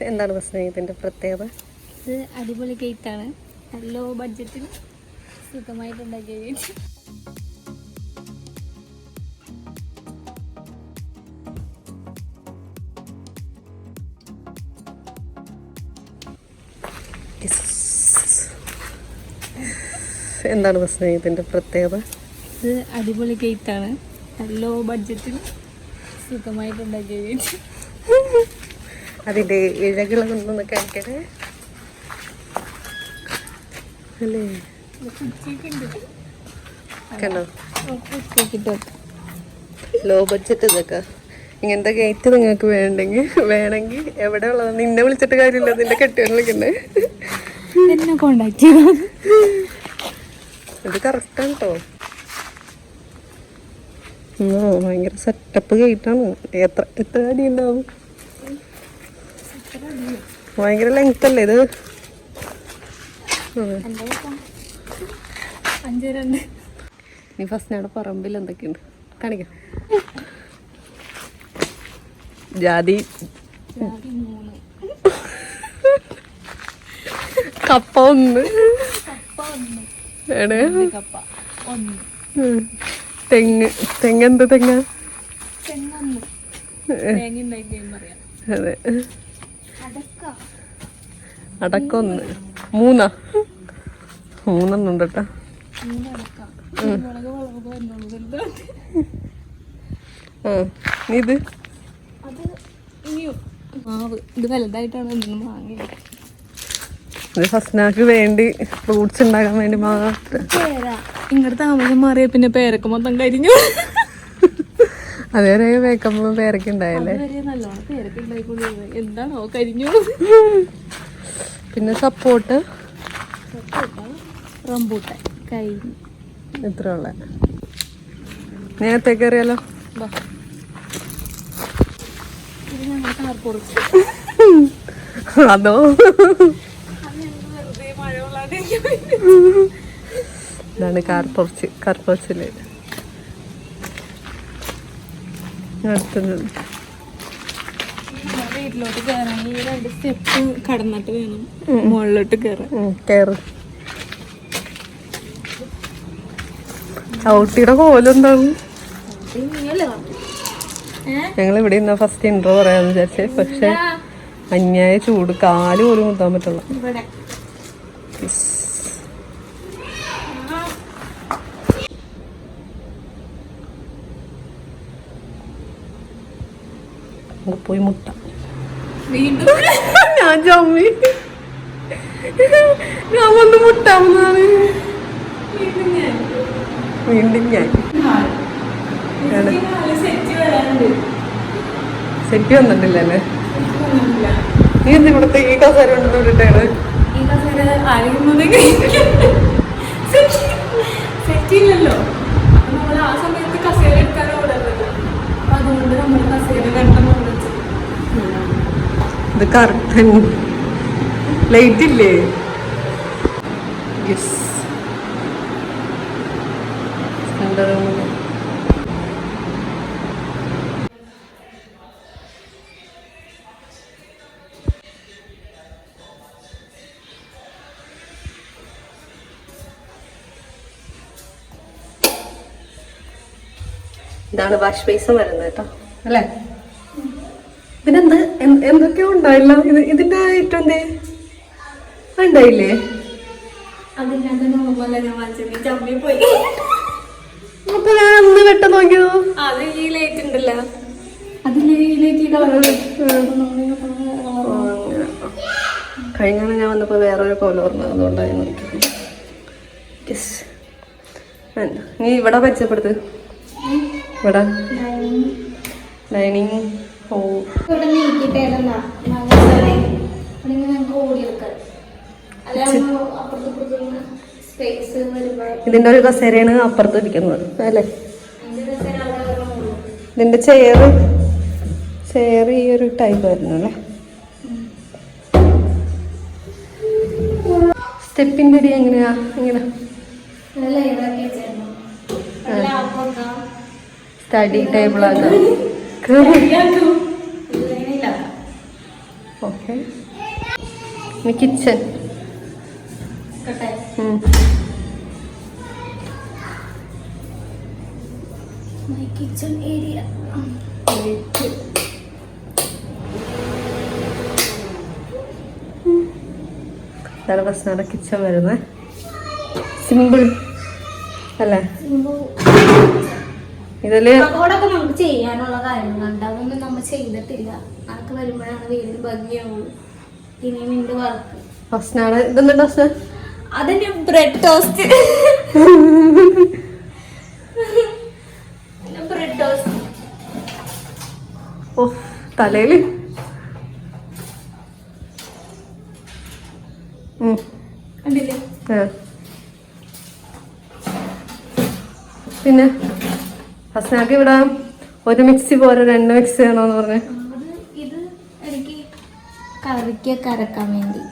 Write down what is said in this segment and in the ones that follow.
എന്താണ് പ്രശ്നം പ്രത്യേകത? ഇത് അടിപൊളി കേക്കാണ് ലോ ബഡ്ജറ്റിൽ സുഖമായിട്ടുണ്ടാക്കിയ കേക്ക് എന്താണ് പ്രശ്നം പ്രത്യേകത? ഇത് അടിപൊളി കേക്കാണ് ലോ ബഡ്ജറ്റിൽ സുഖമായിട്ടുണ്ടാക്കിയ കേക്ക് അതിന്റെ ഇഴകളൊന്നും കഴിക്കണേ അല്ലേ? കണ്ടോ? ലോ ബഡ്ജറ്റ് ഇതൊക്കെ. ഇങ്ങനത്തെ ഗേറ്റ് നിങ്ങൾക്ക് വേണ്ടെങ്കിൽ വേണമെങ്കിൽ എവിടെ ഉള്ളത്? നിന്നെ വിളിച്ചിട്ട് കാര്യമില്ല നിന്റെ കെട്ടിയോനെ വിളിക്കണ്ടേ? എന്നെ കോണ്ടാക്ട് ചെയ്തു? ഇത് കറക്റ്റാണ് കേട്ടോ ഭയങ്കര സെറ്റപ്പ് ഗേറ്റാണ് എത്ര എത്ര അടി ഉണ്ടാവും? ഭയങ്കര ലെങ്ത് അല്ലേ ഇത്? നീ ഫസ്റ്റ് പറമ്പിൽ എന്തൊക്കെയുണ്ട്? കാണിക്കാം. ജാതി. കപ്പ ഒന്ന്. തെങ്ങ്. തെങ്ങ് എന്ത് തെങ്ങ? അതെ. അടക്കൊന്ന് മൂന്നാ. മൂന്നെണ്ണം ഉണ്ട് കേട്ടോ നീ ഇത്? മാവ്. ഇത് വലുതായിട്ടാണ് ഇതൊന്നും വാങ്ങിയത്. ഇത് ഫസ്നാക്ക് വേണ്ടി ഫ്രൂട്ട്സ് ഉണ്ടാക്കാൻ വേണ്ടി മാത്രം. ഇങ്ങോട്ട് താമസം മാറിയ പിന്നെ പേരക്ക് മൊത്തം കരിഞ്ഞു. അതേ വേക്കുമ്പോ പേരൊക്കെ ഉണ്ടായല്ലേ? അതുവരെ നല്ലോണം പേരൊക്കെ എന്താണോ കരിഞ്ഞു. പിന്നെ സപ്പോർട്ട്. റംബൂട്ടാൻ. കഴിഞ്ഞു ഇത്ര ഉള്ള. നേരത്തെ കയറിയാലോ അതോ? ഇതാണ് കാർപ്പുറച്ച് കാർപ്പുറച്ചിൽ അടുത്തത്. വീട്ടിലോട്ട് കയറാണെങ്കിൽ ഈ രണ്ട് സ്റ്റെപ്പ് കടന്നിട്ട് വേണം. മുകളിലോട്ട് കേറ്. ചവിട്ടിയുടെ കോലെന്താവും ഞങ്ങൾ ഇവിടെ ഇന്ന ഫസ്റ്റ് ഇൻട്രോ പറയാന്ന് വിചാരിച്ചേ. പക്ഷെ അന്യായ ചൂട് കാൽ പോലും കുത്താൻ പറ്റുള്ള പോയി മുട്ട. ഞാൻ ചമ്മി ഞാൻ വന്ന് മുട്ടാവുന്നതാണ്. വീണ്ടും ഞാൻ. സെറ്റ് വന്നിട്ടില്ലല്ലേ? നീ എന്ത് ഇവിടുത്തെ ഈ കസേര കസേര ആരെങ്കിലും സെറ്റ് ഇല്ലല്ലോ. ഇത് കർട്ടൻ ലൈറ്റ് ഇല്ലേ യെസ് ഇതാണ് വാഷ് ബേസും വരുന്നത് കേട്ടോ. അല്ലേ? ഉണ്ടായില്ല ഇത് ഇതിന്റെ ഏറ്റവും ഉണ്ടായില്ലേ അപ്പൊ ഞാൻ അന്ന് വെട്ട നോക്കിയതോ? അത് ഈ ലൈറ്റ് ഉണ്ടല്ലോ. അതിൽ ഈ ലൈറ്റ് കളർ കഴിഞ്ഞ ഞാൻ വന്നപ്പോ വേറൊരു കോല ഓർമ്മ അതുകൊണ്ടായി നോക്കിയത് നീ ഇവിടെ പരിചയപ്പെടുത്ത്. ഇവിടെ. ഡൈനിങ് ഇവിടെ ഞങ്ങൾക്ക് ഇതിന്റെ ഒരു കസേരയാണ് അപ്പുറത്ത് ഇരിക്കുന്നത് അല്ലേ? ഇതിന്റെ ചെയർ ചെയർ ഈ ഒരു ടൈപ്പ് ആയിരുന്നു അല്ലേ? സ്റ്റെപ്പിന്റെ അടി എങ്ങനെയാ? എങ്ങനെ ആപ്പൊക്കെ സ്റ്റഡി ടേബിൾ ആക്കാം ഇല്ലെങ്കിൽ okay okay kitchen kitchen area ഇതാണ് പ്രശ്നമാണ് കിച്ചൺ വരുന്നത് സിമ്പിൾ അല്ലേ ഇതിൽ അതോടൊക്കെ നമുക്ക് ചെയ്യാനുള്ള കാര്യങ്ങളുണ്ട്. അതൊന്നും നമ്മൾ ചെയ്തിട്ടില്ല. അതൊക്കെ വരുമ്പോഴാണ് വീടിന് ഭംഗിയാവുള്ളൂ ഇനിയും ഉണ്ട് വർക്ക് അതിന് ബ്രെഡ് ടോസ്റ്റ് ബ്രെഡ് ടോസ്റ്റ് ഓ തലയിൽ. പിന്നെ? ഹസ്നാക്ക് ഇവിടെ ഒരു മിക്സി പോരെ രണ്ട് മിക്സി വേണോന്ന് പറഞ്ഞു. ഇത് എനിക്ക് കറിക്കൊക്കെ അരക്കാൻ വേണ്ടി.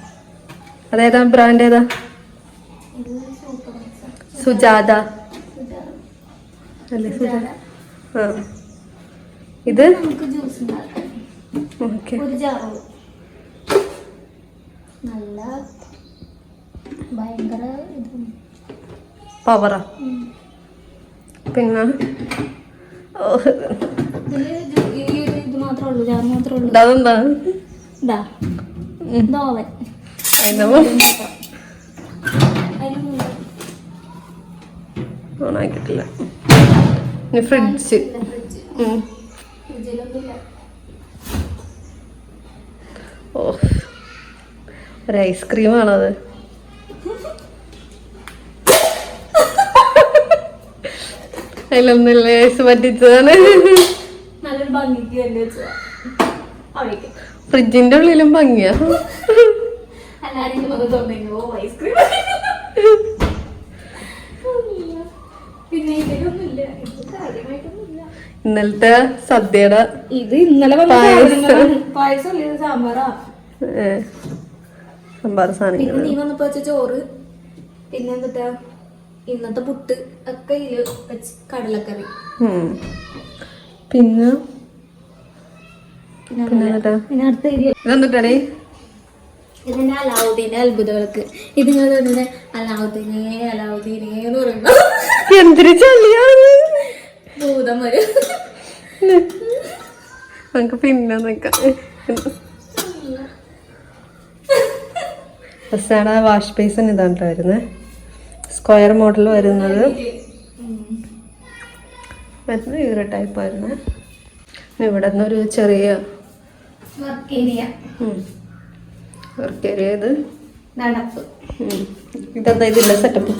അതേതാ? ബ്രാൻഡ് ഏതാ? സുജാത. അല്ലേ സുജാത. ആ. ഇത്? നമുക്ക് ജ്യൂസ് ഓക്കെ. നല്ല ഭയങ്കര ഇത്. പവറാ പിന്നെ ഓണാക്കിട്ടില്ല ഫ്രിഡ്ജ്. ഓ ഒരു ഐസ്ക്രീം ആണത് അതിലൊന്നുമില്ല ഐസ് പറ്റിച്ചതാണ്. നല്ലൊരു ഭംഗിക്ക് വേണ്ടി വെച്ചതാ. അവിടേക്ക്. ഫ്രിഡ്ജിന്റെ ഉള്ളിലും ഭംഗിയാ. ഇന്നലത്തെ സദ്യയുടെ ഇത് ഇന്നലെ പായസം. സാമ്പാറാ. സാമ്പാർ സാധനങ്ങൾ നീ വന്നപ്പോ ചോറ്. പിന്നെ എന്നിട്ടാ ഇന്നത്തെ പുട്ട് ഒക്കെ ഇതിൽ വെച്ച് കടലക്കറി. പിന്നെ? പിന്നെ അടുത്ത ഇതിന്റെ അലാവുദ്ദീന്റെ അത്ഭുതങ്ങൾക്ക്. ഇതിങ്ങനെ തന്നെ അലാവുദ്ദീനെ അലാവുദ്ദീനെ എന്ന് പറയുന്നു എന്തൊരു ചളിയാണ് ഭൂതം വരും നമുക്ക് പിന്നെ നിക്കാം. വാഷ് ബേസിൻ ഇതാണ് ട്ടോ വരുന്നത് സ്ക്വയർ മോഡൽ വരുന്നത്. വരുന്നത് ഈ ഒരു ടൈപ്പ് വരുന്നത് ഇവിടെ നിന്നൊരു ചെറിയ വർക്ക് ഏരിയ വർക്ക് ഏരിയ ഇത്. നടപ്പ്. ഇതെന്താ ഇതില്ല സെറ്റപ്പ്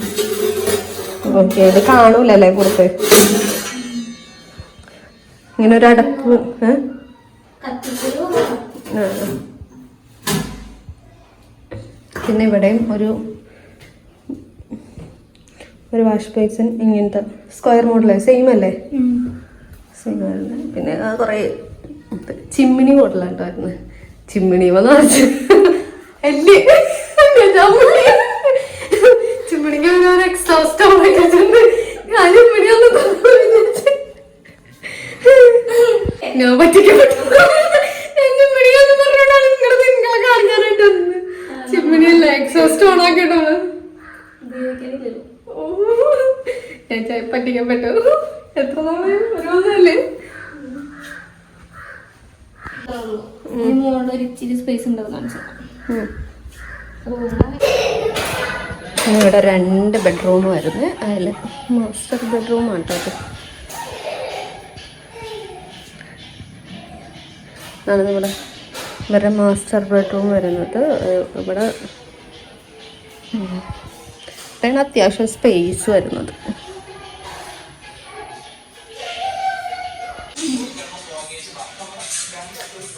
ഓക്കെ ഇത് കാണൂലല്ലേ പുറത്ത്? ഇങ്ങനെ ഒരു അടപ്പ് പിന്നെ ഇവിടെയും ഒരു ഒരു വാഷ് ബേസിൻ ഇങ്ങനത്തെ സ്ക്വയർ മോഡലേ സെയിം അല്ലേ? സെയിം ആയിരുന്നു പിന്നെ കുറേ ചിമ്മിണി മോഡലാണ് ചിമ്മിണി വന്ന് എല്ലി ചിമ്മിണിക്ക് പിന്നെ ഒരു എക്സോസ്റ്റ് വെച്ചിട്ടുണ്ട് ഞാൻ ചിമ്മിണി ഒന്ന് ഞാൻ പറ്റിക്കപ്പെട്ടു. ഞാൻ ചിമ്മിണി അല്ല എക്സോസ്റ്റ് ഓണാക്കിയിട്ടാണ് ഓ, ഞാൻ പറ്റിക്കപ്പെട്ടു എത്ര നാളായി? ഒരു ദിവസമല്ലേ ഒരു ഇച്ചിരി സ്പേസ് കാണിച്ചു? ഇവിടെ രണ്ട് ബെഡ്റൂമായിരുന്നു അതിൽ മാസ്റ്റർ ബെഡ്റൂം ആണ് കേട്ടോ. ഇതാണ് നമ്മുടെ ഇവരുടെ മാസ്റ്റർ ബെഡ്റൂം വരുന്നത്. ഇവിടെ ഇവിടെയാണ് അത്യാവശ്യം സ്പേസ് വരുന്നത്.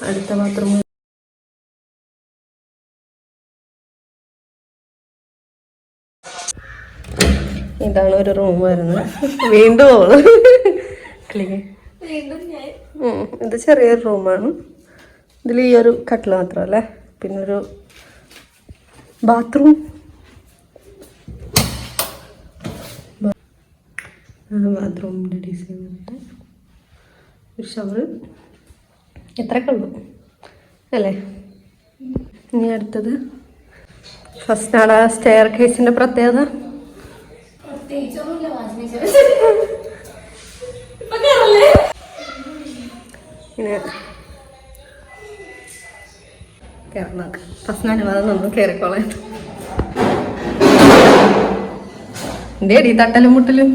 അടുത്ത ബാത്റൂം ഇതാണ് ഒരു റൂം വരുന്നത്. വീണ്ടും ഓൾ ക്ലീൻ. ഇത് ചെറിയൊരു റൂമാണ് ഇതിൽ ഈ ഒരു കട്ടിൽ മാത്രമല്ലേ പിന്നെ ഒരു ബാത്റൂം ബാത്റൂമിന്റെ ഡിസൈൻ വന്നിട്ട് ഒരു ഷവർ ഇത്രയൊക്കെ ഉള്ളൂ അല്ലേ? ഇനി അടുത്തത്. ഫസ്റ്റ് ആണ് സ്റ്റെയർ കേസിന്റെ പ്രത്യേകത. ഇങ്ങനെ കയറി നോക്ക് ഫസ്റ്റ് അനുവാദം നമ്മൾ കയറിക്കോളാം എന്റെ അടി തട്ടലും മുട്ടലും.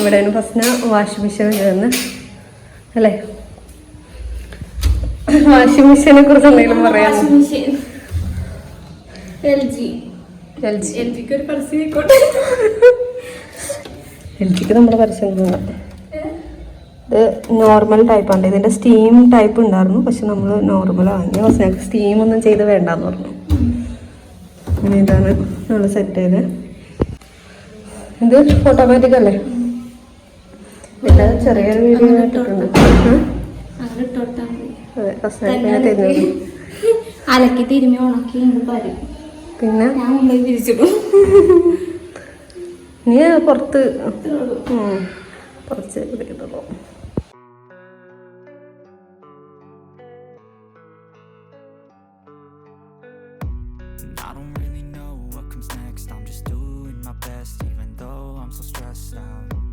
ഇവിടെയാണ് ഫസ്റ്റ് വാഷിംഗ് മെഷീൻ വരുന്നത് അല്ലേ? വാഷിംഗ് മെഷീനെ കുറിച്ച് എന്തെങ്കിലും പറയാം L G L G L ജിക്ക് ഒരു പരസ്യം ആയിക്കോട്ടെ. എൽ ജിക്ക് നമ്മുടെ പരസ്യം. ഇത് നോർമൽ ടൈപ്പാണ് ഇതിന്റെ സ്റ്റീം ടൈപ്പ് ഉണ്ടായിരുന്നു. പക്ഷെ നമ്മൾ നോർമൽ വാങ്ങി പക്ഷെ ഞങ്ങൾക്ക് സ്റ്റീം ഒന്നും ചെയ്ത് വേണ്ടെന്ന് പറഞ്ഞു. അങ്ങനെ ഇതാണ് നമ്മൾ സെറ്റ് ചെയ്ത്. ഇത് ഓട്ടോമാറ്റിക് അല്ലേ? ഇതിന്റെ ചെറിയൊരു വീഡിയോ ഇട്ടിട്ടുണ്ട്. അതെ അലക്കി തിരുമ്മി ഉണക്കി പിന്നെ? നീ പുറത്ത് കുറച്ച് ഇത് ചെയ്തോളൂ I don't really know what comes next. I'm just doing my best, even though I'm so stressed out.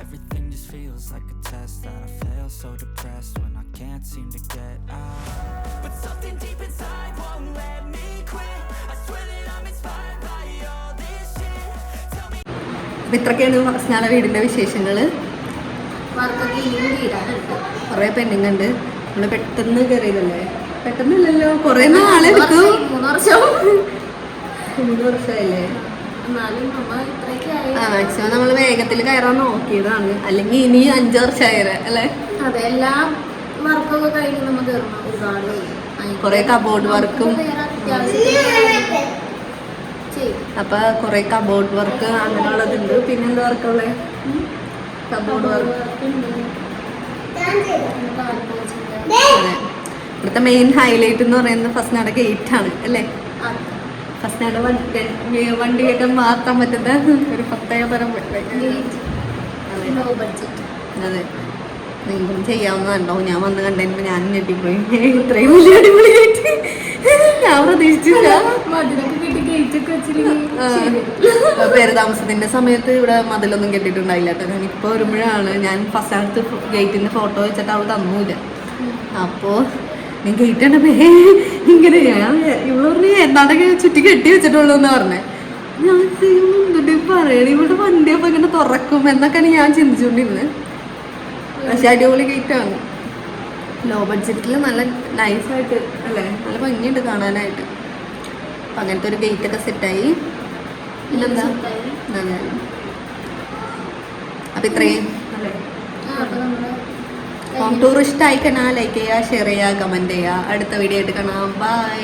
Everything just feels like a test that I fail so depressed when I can't seem to get out. But something deep inside won't let me quit. I swear that I'm inspired by all this shit. Tell me. അപ്പൊ ഇത്രയൊക്കെയാണ് സ്നാന വീടിന്റെ വിശേഷങ്ങൾ വർക്കൊക്കെ ഇനി തീരാനുണ്ട് കുറെ pending ഉണ്ട് നമ്മൾ പെട്ടെന്ന് കയറിയതല്ലേ പെട്ടെന്നില്ലല്ലോ കുറെ നാളെടുക്കും മൂന്ന് വർഷം മൂന്ന് വർഷമായില്ലേ മാക്സിമം നമ്മൾ വേഗത്തിൽ കയറാൻ നോക്കിയതാണ്. അല്ലെങ്കിൽ ഇനി അഞ്ചു വർഷമായത് അല്ലേ? അതെ എല്ലാം വർക്കൊക്കെ കഴിഞ്ഞ് നമ്മൾ കയറണം ഒരുപാട്. കുറെ കബോർഡ് വർക്കും അപ്പൊ കുറെ കബോർഡ് വർക്ക് അങ്ങനെയുള്ളതുണ്ട്. പിന്നെന്താ വർക്കുള്ളേ കബോർഡ് വർക്ക് ഇവിടുത്തെ മെയിൻ ഹൈലൈറ്റ് എന്ന് പറയുന്നത് ഫസ്റ്റ് നട ഗേറ്റ് ആണ് അല്ലേ? ഫസ്റ്റ് നട വണ്ടി വണ്ടിയൊക്കെ മാറ്റാൻ പറ്റുന്ന ഒരു പ്രത്യേക തരം അതെ. നിങ്ങളും നിങ്ങൾക്കും ചെയ്യാവുന്നതുണ്ടോ ഞാൻ വന്ന് കണ്ടപ്പോൾ ഞാൻ ഞെട്ടിപ്പോയി. ഇത്രയും വലിയ അടിപൊളിയായിട്ട്. ഞാൻ പ്രതീക്ഷിച്ചില്ല. പേര് താമസത്തിന്റെ പേരതാമസത്തിന്റെ സമയത്ത് ഇവിടെ മതിലൊന്നും കെട്ടിട്ടുണ്ടായില്ല കേട്ടോ. ഞാൻ ഇപ്പൊ വരുമ്പോഴാണ് ഞാൻ ഫസ്റ്റ് അടുത്ത് ഗേറ്റിന്റെ ഫോട്ടോ വെച്ചിട്ട് അവൾ തന്നൂല അപ്പോ നീ ഗേറ്റ് കണ്ടപ്പോ "ഏ, ഇങ്ങനെ ഇവൾ പറഞ്ഞു എന്താണ്ടൊക്കെ ചുറ്റി കെട്ടി വെച്ചിട്ടുള്ളൂ എന്ന് പറഞ്ഞേ. ഞാൻ എന്തുട്ടി പറയണ ഇവിടെ വണ്ടി അപ്പൊ ഇങ്ങനെ തുറക്കും എന്നൊക്കെയാണ് ഞാൻ ചിന്തിച്ചുകൊണ്ടിരുന്നത് പക്ഷെ അടിപൊളി ഗേറ്റ് ആണ്. ലോ ബഡ്ജറ്റിൽ നല്ല നൈസായിട്ട് അല്ലേ? നല്ല ഭംഗിയുണ്ട് കാണാനായിട്ട്. അപ്പൊ അങ്ങനത്തെ ഒരു ഗേറ്റ് ഒക്കെ സെറ്റായി പിന്നെന്താ? അതെ. അപ്പൊ ഇത്രയും. അല്ലേ അപ്പൊ ആയി ഇഷ്ടമായി ലൈക്ക് ചെയ്യുക ഷെയർ ചെയ്യുക കമന്റ് ചെയ്യുക അടുത്ത വീഡിയോ ആയിട്ട് കാണാം. ബൈ